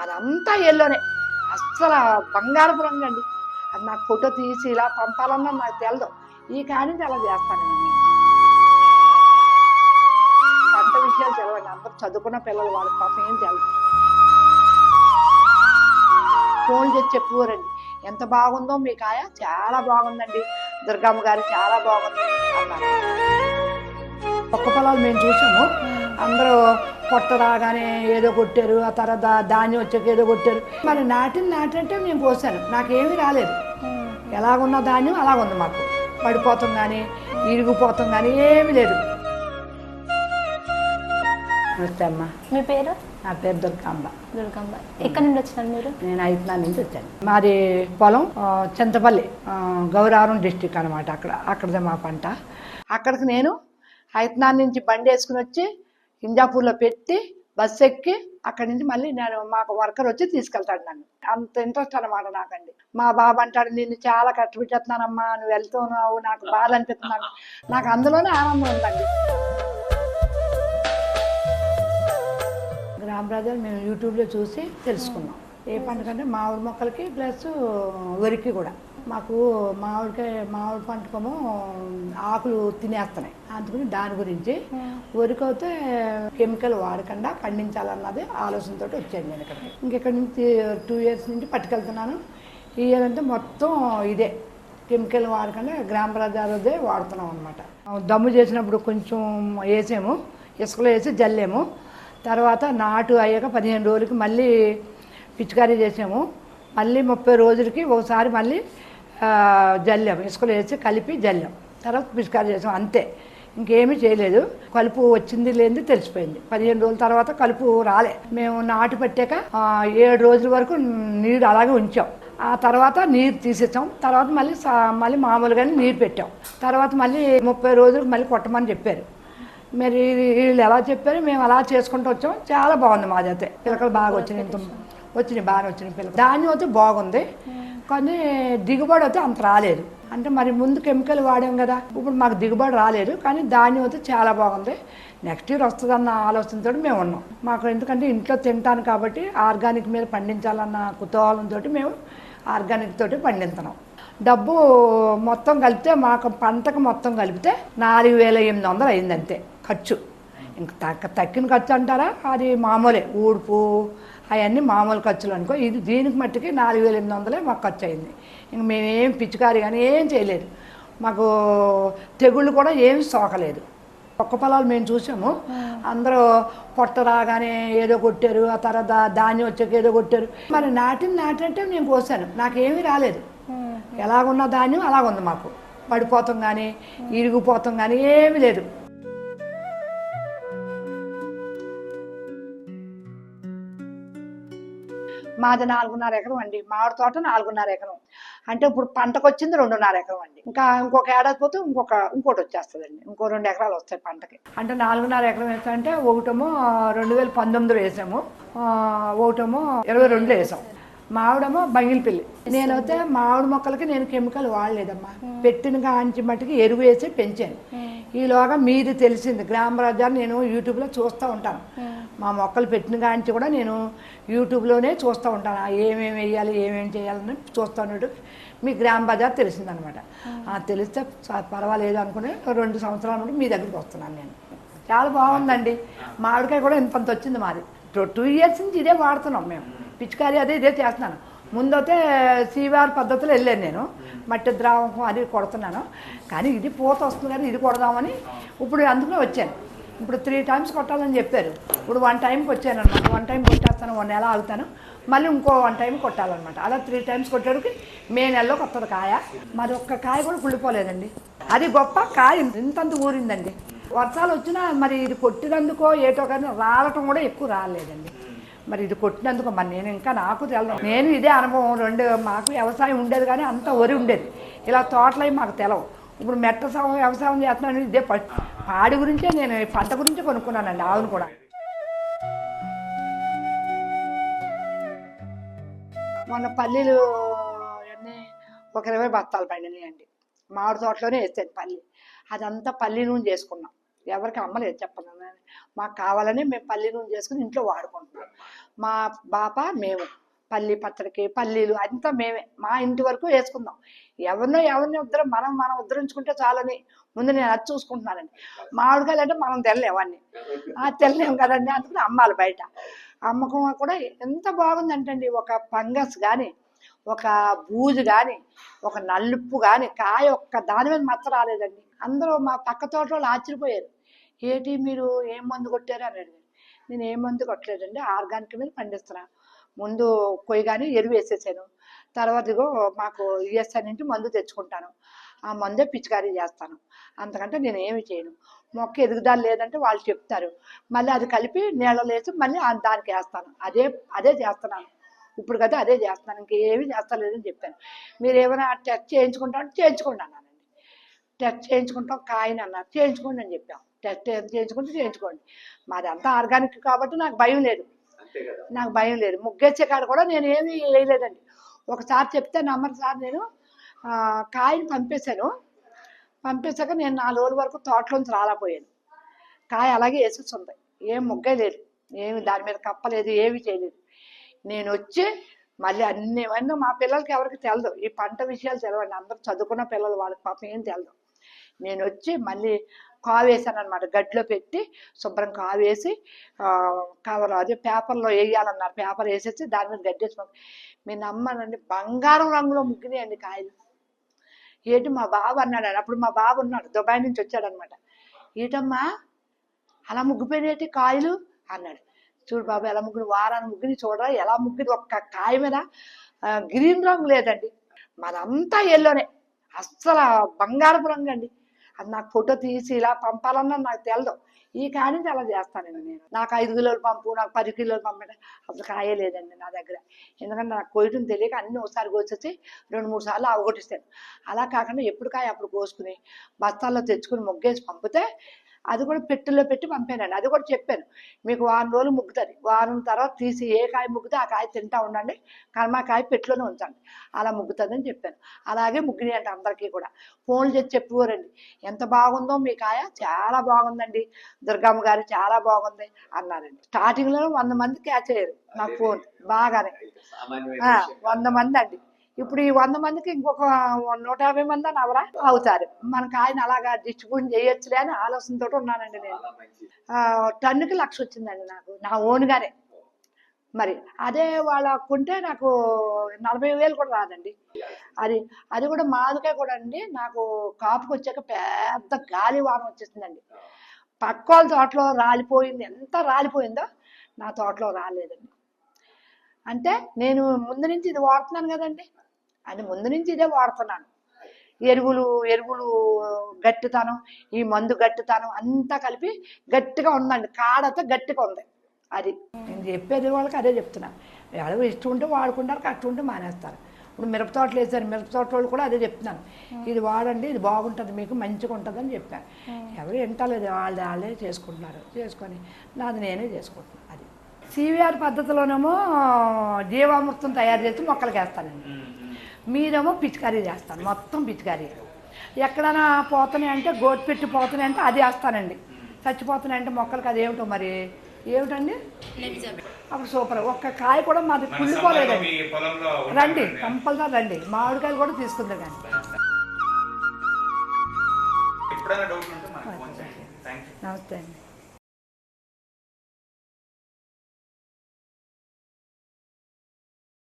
మాదంతా ఎల్లోనే అస్సలు బంగారపు రంగు అండి. అది నాకు ఫోటో తీసి ఇలా పంపాలన్నా నాకు తెలదు. ఈ కానీ అలా చేస్తాను నేను. పంట విషయాలు తెలవండి. అందరూ చదువుకున్న పిల్లలు వాళ్ళ పాపం ఏం తెలదు. ఫోన్ చేసి చెప్పుకోరండి. ఎంత బాగుందో మీ కాయ చాలా బాగుందండి. దుర్గమ్మ గారు చాలా బాగుంది. అన్నారు. ఒక్క పొలాలు మేము చూసాము. అందరూ పొట్ట రాగానే ఏదో కొట్టారు ఆ తర్వాత ధాన్యం వచ్చాక ఏదో కొట్టారు. మరి నాటిన నాటంటే నేను పోసాను. నాకేమీ రాలేదు. ఎలాగున్న ధాన్యం అలాగుంది మాకు. పడిపోతాం కానీ ఇరిగిపోతాం కానీ ఏమీ లేదు. నమస్తే అమ్మ. మీ పేరు? నా పేరు దుర్గాంబ. దుర్గమ్మ ఎక్కడి నుండి వచ్చినారు మీరు? నేను ఐదునాడు నుంచి వచ్చాను. మాది పొలం చింతపల్లి గౌరారం డిస్టిక్ అనమాట అక్కడ. అక్కడదే మా పంట. అక్కడికి నేను ఐదునాడు నుంచి బండి వేసుకుని వచ్చి హింజాపూర్లో పెట్టి బస్సు ఎక్కి అక్కడి నుంచి మళ్ళీ నేను మాకు వర్కర్ వచ్చి తీసుకెళ్తాడు నన్ను. అంత ఇంట్రెస్ట్ అనమాట నాకండి. మా బాబు అంటాడు నిన్ను చాలా కష్టపెట్టేస్తున్నానమ్మా నువ్వు వెళ్తున్నావు నాకు బాధ అనిపిస్తున్నాను నాకు అందులోనే ఆనందం ఉందండి. గ్రామ బ్రదర్ మేము యూట్యూబ్లో చూసి తెలుసుకున్నాం. ఏ పంట కంటే మామిడి మొక్కలకి ప్లస్ వరికి కూడా. మాకు మామిడికాయ మామిడి పంటకేమో ఆకులు తినేస్తున్నాయి. అందుకని దాని గురించి వరికి అయితే కెమికల్ వాడకుండా పండించాలన్నది ఆలోచనతో వచ్చాను నేను ఇక్కడికి. ఇంకెక్కడి నుంచి టూ ఇయర్స్ నుంచి పట్టుకెళ్తున్నాను. ఈ ఇయర్ అంటే మొత్తం ఇదే. కెమికల్ వాడకుండా గ్రామ ప్రజాలదే వాడుతున్నాం అనమాట దమ్ము చేసినప్పుడు కొంచెం వేసాము. ఇసుకలో వేసి జల్లేము. తర్వాత నాటు అయ్యాక పదిహేను రోజులకి మళ్ళీ పిచికారీ చేసాము. మళ్ళీ ముప్పై రోజులకి ఒకసారి మళ్ళీ జల్లెం ఇసుకలు ఇసుకలో వేసి కలిపి జల్లాం. తర్వాత పిచికారీ చేసాం అంతే. ఇంకేమీ చేయలేదు. కలుపు వచ్చింది లేనిది తెలిసిపోయింది. పదిహేను రోజుల తర్వాత కలుపు రాలే. మేము నాటు పెట్టాక ఏడు రోజుల వరకు నీరు అలాగే ఉంచాం. ఆ తర్వాత నీరు తీసేసాం. తర్వాత మళ్ళీ మళ్ళీ మామూలుగానే నీరు పెట్టాం. తర్వాత మళ్ళీ ముప్పై రోజులకు మళ్ళీ కొట్టమని చెప్పారు. మరి వీళ్ళు ఎలా చెప్పారు? మేము అలా చేసుకుంటూ వచ్చాం. చాలా బాగుంది మాదైతే పిలకలు బాగా వచ్చినాయి. వచ్చినాయి బాగా వచ్చినాయి పిల్లలు. ధాన్యం అయితే బాగుంది. కానీ దిగుబడి అయితే అంత రాలేదు. అంటే మరి ముందు కెమికల్ వాడాం కదా. ఇప్పుడు మాకు దిగుబడి రాలేదు. కానీ ధాన్యం అయితే చాలా బాగుంది. నెక్స్ట్ ఇయర్ వస్తుందన్న ఆలోచనతో మేము ఉన్నాం. మాకు ఎందుకంటే ఇంట్లో తింటాను కాబట్టి ఆర్గానిక్ మీద పండించాలన్న కుతూహలంతో మేము ఆర్గానిక్ తోటి పండిస్తున్నాం. డబ్బు మొత్తం కలిపితే మాకు పంటకు మొత్తం కలిపితే నాలుగు వేల ఎనిమిది వందలు అయింది అంతే ఖర్చు. ఇంక తక్కిన ఖర్చు అంటారా? అది మామూలే. ఊడుపు అవన్నీ మామూలు ఖర్చులు అనుకో. ఇది దీనికి మట్టుకి నాలుగు వేల ఎనిమిది వందలే మాకు ఖర్చు అయింది ఇంక మేమేం పిచ్చికారి కానీ ఏం చేయలేదు. మాకు తెగుళ్ళు కూడా ఏం సోకలేదు. ఒక్క పొలాలు మేము చూసాము. అందరూ పొట్ట రాగానే ఏదో కొట్టారు. ఆ తర్వాత ధాన్యం వచ్చాక ఏదో కొట్టారు. మరి నాటిన నాటంటే నేను పోసాను నాకేమీ రాలేదు. ఎలాగున్న ధాన్యం అలాగుంది మాకు. పడిపోతాం కానీ ఇరిగిపోతాం కానీ ఏమీ లేదు. మాది నాలుగున్నర ఎకరం అండి. మామిడి తోట నాలుగున్నర ఎకరం. అంటే ఇప్పుడు పంటకు వచ్చింది రెండున్నర ఎకరం అండి. ఇంకా ఇంకొక ఏడాది పోతే ఇంకొక ఇంకోటి వచ్చేస్తుందండి. ఇంకో రెండు ఎకరాలు వస్తాయి పంటకి. అంటే నాలుగున్నర ఎకరం వేస్తామంటే ఒకటేమో రెండు వేల పంతొమ్మిదిలో వేసాము. ఆ, ఒకటేమో ఇరవై రెండులో వేసాం. మామిడేమో బంగిలిపల్లి. నేనైతే మామిడి మొక్కలకి నేను కెమికల్ వాడలేదమ్మా. పెట్టిన కాంచి మట్టుకి ఎరువు వేసి పెంచాను. ఈలోగా మీది తెలిసింది. గ్రామ రాజాన్ని నేను యూట్యూబ్లో చూస్తూ ఉంటాను. మా మొక్కలు పెట్టిన కాంచి కూడా నేను యూట్యూబ్లోనే చూస్తూ ఉంటాను. ఏమేమి వేయాలి ఏమేమి చేయాలని చూస్తూ ఉన్నట్టు మీ గ్రామ బజార్ తెలిసిందనమాట. ఆ తెలిస్తే పర్వాలేదు అనుకుని రెండు సంవత్సరాల నుండి మీ దగ్గరికి వస్తున్నాను నేను. చాలా బాగుందండి. మామిడికాయ కూడా ఇంత వచ్చింది మాది. టూ ఇయర్స్ నుంచి ఇదే వాడుతున్నాం మేము. పిచికారి అదే ఇదే చేస్తున్నాను. ముందైతే సీవార్ పద్ధతిలో వెళ్ళాను నేను. మట్టి ద్రావకం అది కొడుతున్నాను. కానీ ఇది పూత వస్తుంది కానీ ఇది కొడదామని ఇప్పుడు అందుకనే వచ్చాను. ఇప్పుడు త్రీ టైమ్స్ కొట్టాలని చెప్పారు. ఇప్పుడు వన్ టైంకి వచ్చాను అనమాట వన్ టైం కొట్టేస్తాను వన్ నెల ఆగుతాను. మళ్ళీ ఇంకో వన్ టైం కొట్టాలన్నమాట. అలా త్రీ టైమ్స్ కొట్టేటికి మే నెలలో కొత్తది కాయ. మరి ఒక్క కాయ కూడా కుళ్ళిపోలేదండి. అది గొప్ప కాయ. ఇంతంత ఊరిందండి. వర్షాలు వచ్చినా మరి ఇది కొట్టినందుకో ఏటో కానీ రాలటం కూడా ఎక్కువ రాలేదండి. మరి ఇది కొట్టినందుకు మరి నేను ఇంకా నాకు తెలదు. నేను ఇదే అనుభవం రెండు మాకు వ్యవసాయం ఉండేది కానీ అంత వరి ఉండేది. ఇలా తోటలవి మాకు తెలవు. ఇప్పుడు మెట్ట సగం వ్యవసాయం చేస్తున్నాను ఇదే ప- పాడి గురించే నేను పంట గురించే కొనుక్కున్నానండి ఆవును కూడా. మొన్న పల్లీలు అన్నీ ఒక ఇరవై బస్తాలు పండినాయండి. మామిడి తోటలోనే వేస్తాను పల్లి. అదంతా పల్లి నూనె చేసుకున్నాం. ఎవరికి అమ్మలేదు చెప్పను. మాకు కావాలని మేము పల్లి నూనె చేసుకుని ఇంట్లో వాడుకుంటున్నాం. మా బాప మేము పల్లి పచ్చడికి పల్లీలు అంతా మేమే మా ఇంటి వరకు వేసుకుందాం. ఎవరినో ఎవరిని ఉద్దరం మనం మనం ఉద్ధరించుకుంటే చాలని ముందు నేను అది చూసుకుంటున్నానండి. మామిడికాయలు అంటే మనం తెల్లలేం ఆ తెల్లలేం కదండి అందుకని అమ్మాలి బయట. అమ్మకం కూడా ఎంత బాగుందంటండి ఒక ఫంగస్ కానీ ఒక బూజు కానీ ఒక నలుపు కానీ కాయ ఒక్క దాని మీద మచ్చ రాలేదండి. అందరూ మా పక్క తోట వాళ్ళు ఆశ్చర్యపోయారు. ఏంటి మీరు ఏం మందు కొట్టారు? అని అడిగారు. నేను ఏం మందు కొట్టలేదండి ఆర్గానిక్ మీద పండిస్తున్నా. ముందు కొయ్యి కానీ ఎరువు వేసేసాను. తర్వాత మాకు ఈఎస్ఐ నుంచి మందు తెచ్చుకుంటాను. ఆ మందే పిచికారీ చేస్తాను. అంతకంటే నేను ఏమి చేయను. మొక్క ఎదుగుదల లేదంటే వాళ్ళు చెప్తారు. మళ్ళీ అది కలిపి నీళ్ళలో వేసి మళ్ళీ దానికి వేస్తాను. అదే అదే చేస్తున్నాను. ఇప్పుడు కదా అదే చేస్తున్నాను ఇంకేమీ చేస్తలేదని చెప్పాను. మీరు ఏమైనా టెస్ట్ చేయించుకుంటారంటే చేయించుకోండి అన్నానండి. టెస్ట్ చేయించుకుంటాం కాయని అన్నారు. చేయించుకోండి అని చెప్పాం. టెస్ట్ చేయించుకుంటే చేయించుకోండి. మాది అంతా ఆర్గానిక్ కాబట్టి నాకు భయం లేదు. నాకు భయం లేదు. ముగ్గేసే కాడ కూడా నేను ఏమీ వేయలేదండి. ఒకసారి చెప్తే నమ్మరు సార్ నేను. కాయని పంపేశాను. పంపేశాక నేను నాలుగు రోజుల వరకు తోటలోంచి రాలేకపోయాను. కాయ అలాగే వేసేసి ఉంది. ఏం ముగ్గే లేదు ఏమి దాని మీద కప్పలేదు ఏమి చేయలేదు. నేను వచ్చి మళ్ళీ అన్ని అన్నీ మా పిల్లలకి ఎవరికి తెలదు. ఈ పంట విషయాలు తెలవండి. అందరూ చదువుకున్న పిల్లలు వాళ్ళకి పాపం ఏం తెలదు. నేను వచ్చి మళ్ళీ కావేసాను అనమాట గడ్డిలో పెట్టి శుభ్రం కావేసి కవర్ అదే పేపర్లో వేయాలన్నారు. పేపర్ వేసేసి దాని మీద గడ్డేసి మీ నమ్మనండి. బంగారం రంగులో ముగ్గినాయండి కాయలు. ఏంటి మా బాబు అన్నాడు అప్పుడు మా బాబు ఉన్నాడు. దుబాయ్ నుంచి వచ్చాడనమాట ఏటమ్మా? అలా ముగ్గిపోయినట్టు కాయలు? అన్నాడు. చూడు బాబు ఎలా ముగ్గురు వారాన్ని ముగ్గుని చూడరా ఎలా ముగ్గురు ఒక్క కాయ మీద గ్రీన్ రంగు లేదండి. మాదంతా ఎల్లోనే అస్సలు బంగారపు రంగు అండి. అది నాకు ఫోటో తీసి ఇలా పంపాలన్నా నాకు తెలదు. ఈ కాడి నుంచి అలా చేస్తానండి నేను. నాకు ఐదు కిలోలు పంపు నాకు పది కిలోలు పంపండి అసలు కాయ లేదండి నా దగ్గర. ఎందుకంటే నాకు కోయటం తెలియక అన్ని ఒకసారి కోసేసి రెండు మూడు సార్లు అవగొట్టిస్తాను అలా కాకుండా ఎప్పుడు కాయ అప్పుడు కోసుకుని బస్తాల్లో తెచ్చుకుని మొగ్గేసి పంపితే అది కూడా పెట్టెలో పెట్టి పంపానండి. అది కూడా చెప్పాను. మీకు వారం రోజులు ముగ్గుతుంది. వారం తర్వాత తీసి ఏ కాయ ముగ్గితే ఆ కాయ తింటా ఉండండి. కానీ మా కాయ పెట్టెలోనే ఉంచండి. అలా ముగ్గుతుందని చెప్పాను. అలాగే ముగ్గినాయి అంటే అందరికీ కూడా. ఫోన్లు చేసి చెప్పేవారండి ఎంత బాగుందో మీ కాయ? చాలా బాగుందండి. దుర్గమ్మ గారు చాలా బాగుంది అన్నారండి. స్టార్టింగ్లో వంద మంది క్యాచ్ అయ్యారు. నా ఫోన్. బాగానే. వంద మంది అండి ఇప్పుడు ఈ వంద మందికి ఇంకొక నూట యాభై మంది అని అవరా? అవుతారు. మనకు ఆయన అలాగా డిస్ట్రిబ్యూట్ చేయొచ్చులే అని ఆలోచనతో ఉన్నానండి నేను. టన్నుకి లక్ష వచ్చిందండి నాకు నా ఓన్గానే. మరి అదే వాళ్ళ కొంటే నాకు నలభై వేలు కూడా రాదండి. అది అది కూడా మాదికే కూడా అండి నాకు కాపుకి వచ్చాక పెద్ద గాలి వాన వచ్చేసిందండి. పక్క వాళ్ళ తోటలో రాలిపోయింది. ఎంత రాలిపోయిందో నా తోటలో రాలేదండి. అంటే నేను ముందు నుంచి ఇది వాడుతున్నాను కదండి. అది ముందు నుంచి ఇదే వాడుతున్నాను. ఎరువులు ఎరువులు గట్టితనం ఈ మందు గట్టితనం అంతా కలిపి గట్టిగా ఉందండి. కాడతో గట్టిగా ఉంది. అది నేను చెప్పేది వాళ్ళకి అదే చెప్తున్నా. ఎవరు ఇష్టం ఉంటే వాడుకుంటారు కష్టం ఉంటే మానేస్తారు. ఇప్పుడు మిరప తోటలు వేసారు మిరప తోట వాళ్ళు కూడా అదే చెప్తున్నాను. ఇది వాడండి ఇది బాగుంటుంది మీకు మంచిగా ఉంటుంది అని చెప్పాను ఎవరు వింటలేదు వాళ్ళు వాళ్ళే చేసుకుంటున్నారు చేసుకొని నాది నేనే చేసుకుంటున్నాను అది. సివిఆర్ పద్ధతిలోనేమో జీవామృతం తయారు చేసి మొక్కలకి వేస్తానండి మీరేమో పిచికారీ చేస్తాను మొత్తం పిచికారీ. ఎక్కడైనా పోతున్నాయి అంటే గోటు పెట్టి పోతున్నాయి అంటే అది వేస్తానండి. చచ్చిపోతున్నాయి అంటే మొక్కలకి అది ఏమిటో మరి? ఏమిటండి? అప్పుడు సూపర్. ఒక్క కాయ కూడా మాది కుళ్ళిపోలేదండి రండి. కంపల్సరీ రండి. మామిడికాయలు కూడా తీసుకుందాం కానీ. నమస్తే అండి.